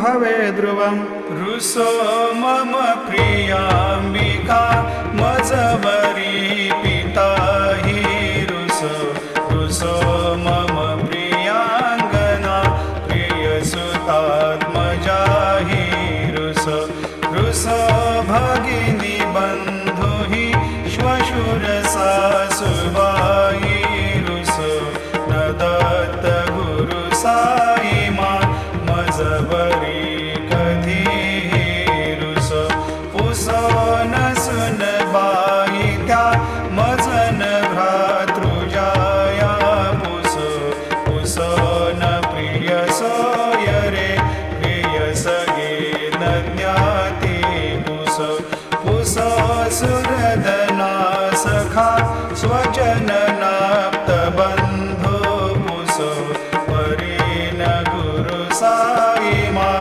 भवे ध्रुवं रुसो मम प्रियाम्बिका मजबरी पिता हि रुसो रुसो मम प्रियाङ्गना प्रियसुतात्मजा हि रुसो रुसो भगिनी हि श्वशुरसा सुभा सगे न ज्ञाते पुस पुसा सुरदना सखा स्वजनना